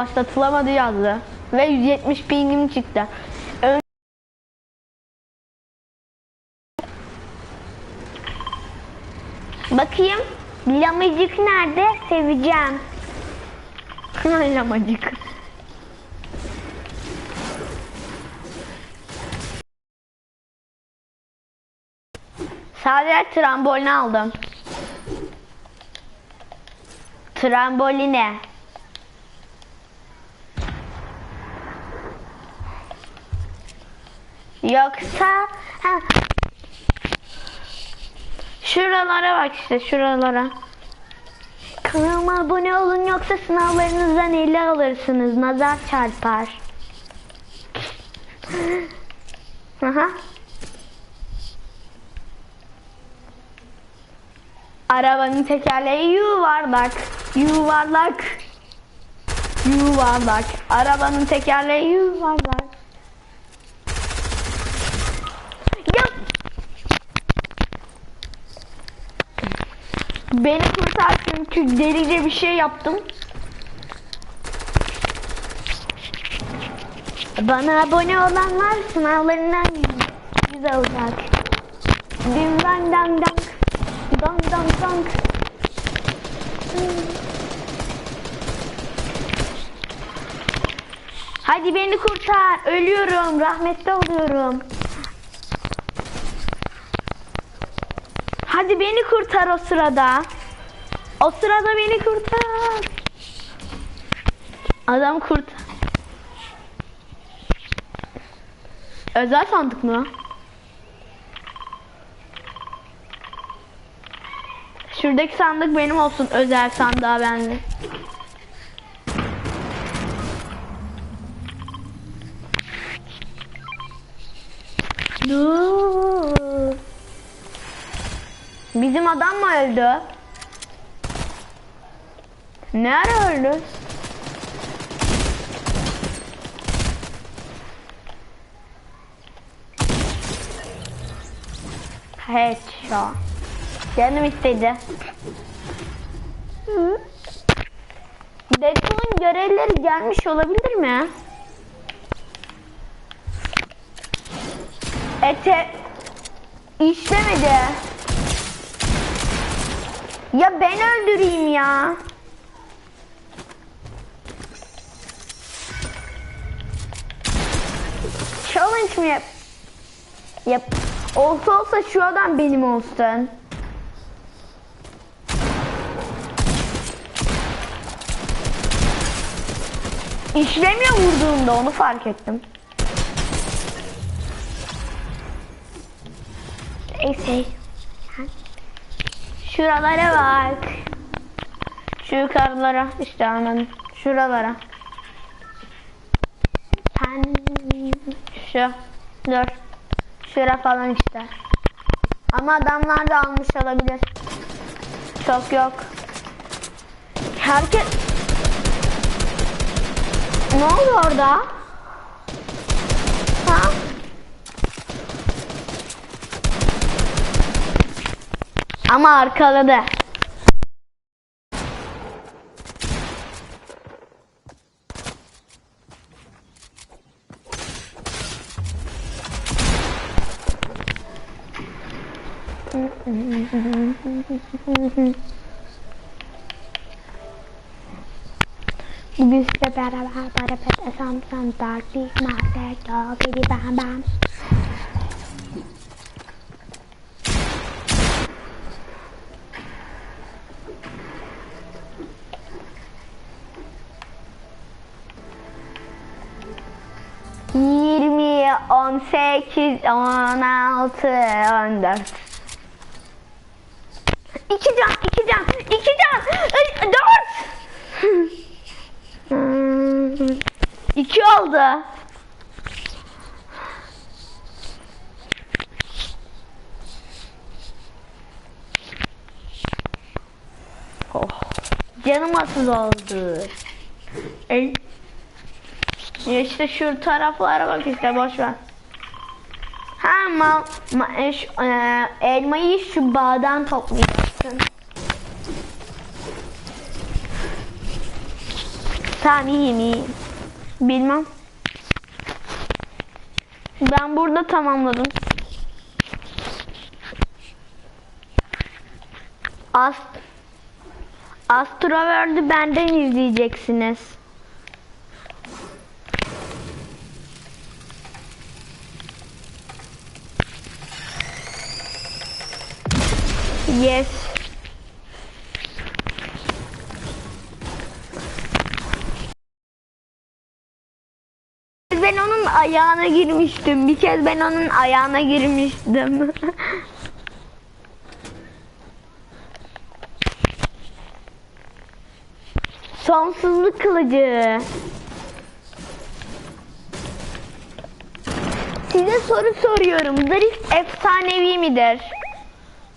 başlatılamadı yazdı. Ve 170 pingim çıktı. Ön- Bakayım. Lamacık nerede? Seveceğim. Lamacık. Sadece trambolini aldım. Tramboline. Yoksa ha, şuralara bak işte şuralara. Kanalıma abone olun yoksa sınavlarınızdan 50 alırsınız. Nazar çarpar. Aha. Arabanın tekerleği yuvarlak, yuvarlak, yuvarlak. Arabanın tekerleği yuvarlak. Ya. Beni kurtar çünkü delice bir şey yaptım. Bana abone olanlar sınavlarından 100 alacak. Dim dang dang dang. Dang dang dang. Hadi beni kurtar. Ölüyorum. Rahmetli oluyorum. Hadi beni kurtar o sırada. O sırada beni kurtar. Adam kurt. Özel sandık mı? Şuradaki sandık benim olsun. Özel sandığa bende. Dur. Bizim adam mı öldü? Ne ara öldü? Headshot. Canım istedi. Deadpool'un görevleri gelmiş olabilir mi? Ete işlemedi. Ya ben öldüreyim ya. Challenge mi yap? Yap. Olsa olsa şu adam benim olsun. İşlemiyor vurduğumda onu fark ettim. Neyse. Şuralara bak. Şu yukarılara işte hemen şuralara. Ben Şu. Dur. Şura falan işte. Ama adamlar da almış olabilir. Çok yok. Herkes... Ne oldu orada? Ha? Ama arkaladı. bugün sizle beraber beraber esam sam parti mahter dağ bam bam. Yirmi, on sekiz, on altı, on dört. İki can, iki can, iki can, dört. İki oldu. Oh. Canım asıl oldu. Ya işte şu taraflara bak işte boş ver. Ha ma, ma e, şu, e, elmayı şu bağdan toplayacaksın. Tamam iyiyim iyiyim. Bilmem. Ben burada tamamladım. Ast Astroworld'ü benden izleyeceksiniz. Yes. Ben onun ayağına girmiştim. Bir kez ben onun ayağına girmiştim. Sonsuzluk kılıcı. Size soru soruyorum. Drift efsanevi midir?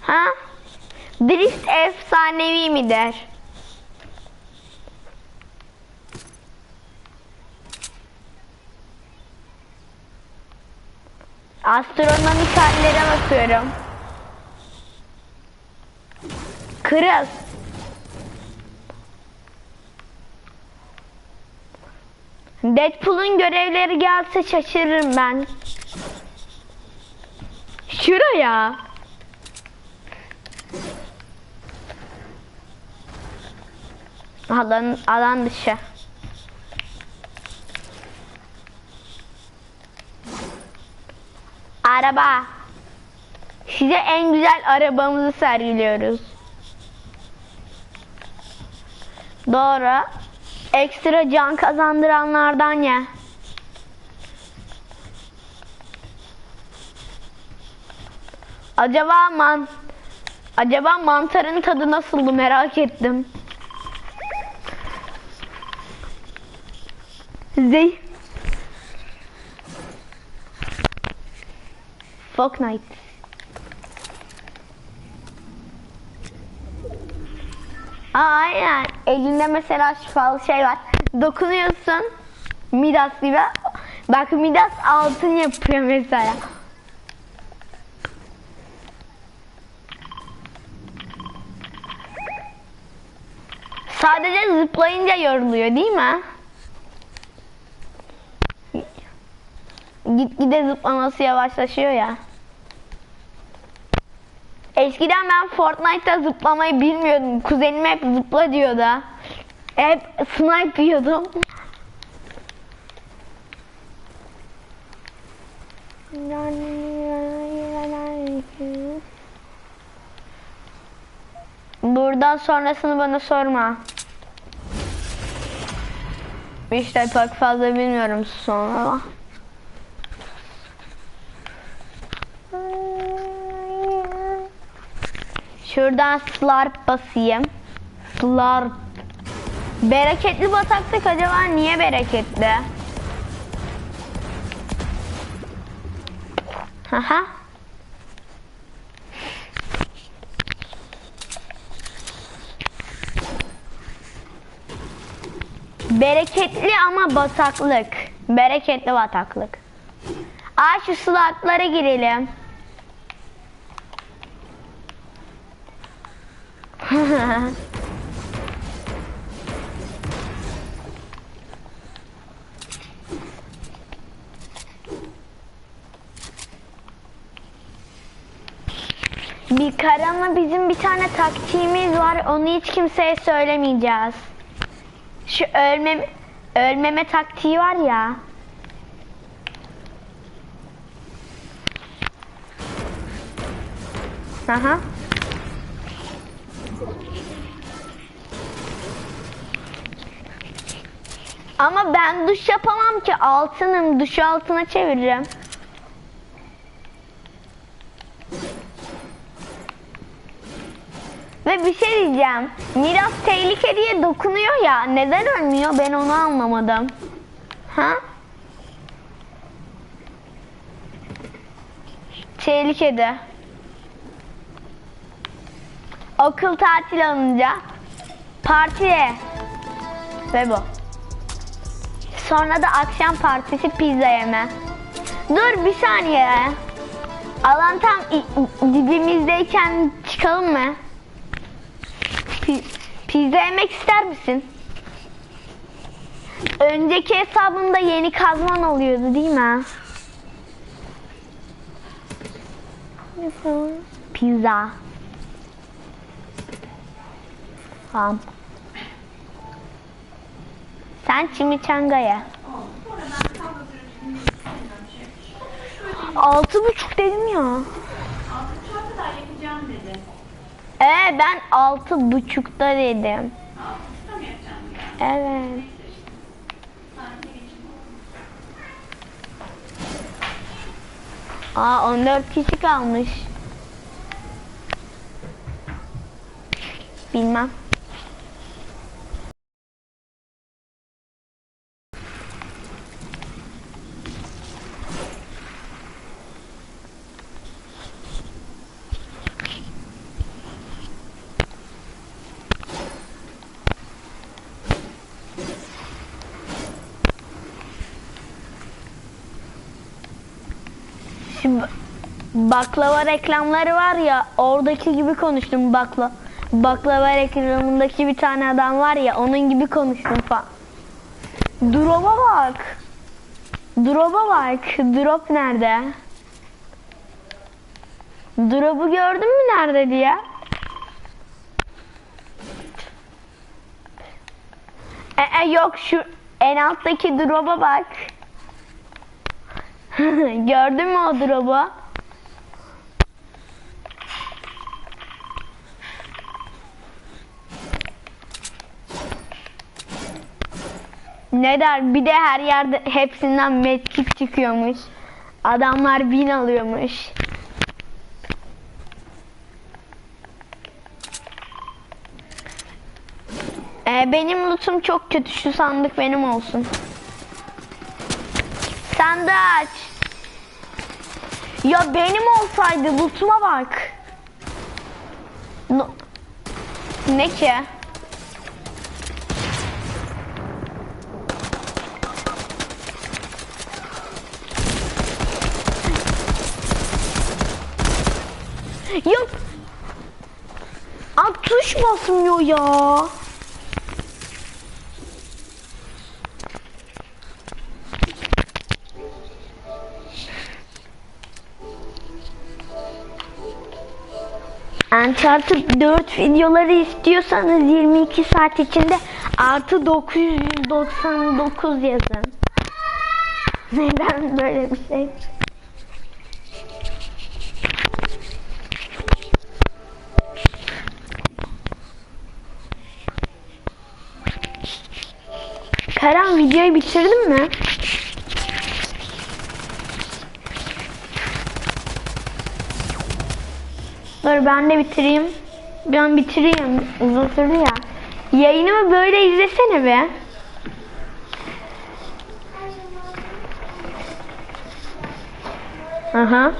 Ha? Drift efsanevi midir? Astronomik hallere bakıyorum. Kırız. Deadpool'un görevleri gelse şaşırırım ben. Şuraya. Alan, alan dışı. Araba. Size en güzel arabamızı sergiliyoruz. Doğru. Ekstra can kazandıranlardan ye. Acaba man Acaba mantarın tadı nasıldı merak ettim. Zey Fortnite. Aa, aynen. Elinde mesela şifalı şey var. Dokunuyorsun. Midas gibi. Bak Midas altın yapıyor mesela. Sadece zıplayınca yoruluyor değil mi? Gitgide zıplaması yavaşlaşıyor ya. Eskiden ben Fortnite'ta zıplamayı bilmiyordum. Kuzenim hep zıpla diyordu. Hep snipe yiyordum. Buradan sonrasını bana sorma. İşte pek fazla bilmiyorum sonra. Şuradan slarp basayım. Slarp. Bereketli bataklık acaba niye bereketli? Haha. Bereketli ama bataklık. Bereketli bataklık. Aa şu slotlara girelim. bir karama bizim bir tane taktiğimiz var. Onu hiç kimseye söylemeyeceğiz. Şu ölmem ölmeme taktiği var ya. Aha. Ama ben duş yapamam ki altınım. Duş altına çevireceğim. Ve bir şey diyeceğim. Miras tehlike diye dokunuyor ya. Neden ölmüyor? Ben onu anlamadım. Ha? Tehlikede. Okul tatil alınca partiye ve bu. Sonra da akşam partisi pizza yeme. Dur bir saniye. Alan tam dibimizdeyken çıkalım mı? Pi- pizza yemek ister misin? Önceki hesabında yeni kazman oluyordu değil mi? Pizza. Tamam. Sen chimichanga'ya. Altı buçuk dedim ya. Altı kadar yapacağım dedi. Ee ben altı buçukta dedim. Altıda mı yapacağım ya? Evet. Aa 14 kişi kalmış. Bilmem. Şu ba- baklava reklamları var ya oradaki gibi konuştum bakla baklava reklamındaki bir tane adam var ya onun gibi konuştum falan. Drop'a bak. Drop'a bak. Drop nerede? Drop'u gördün mü nerede diye? E, e, yok şu en alttaki drop'a bak. Gördün mü o drop'u? Ne der? Bir de her yerde hepsinden medkit çıkıyormuş. Adamlar bin alıyormuş. Ee, benim lootum çok kötü. Şu sandık benim olsun. Sen de aç. Ya benim olsaydı lootuma bak. No. Ne ki? Yok. Aa, tuş basmıyor ya. Uncharted 4 videoları istiyorsanız 22 saat içinde artı 999 yazın. Neden böyle bir şey? Karan videoyu bitirdin mi? Dur ben de bitireyim. Ben bitireyim. Uzun sürdü ya. Yayınımı böyle izlesene be. Aha.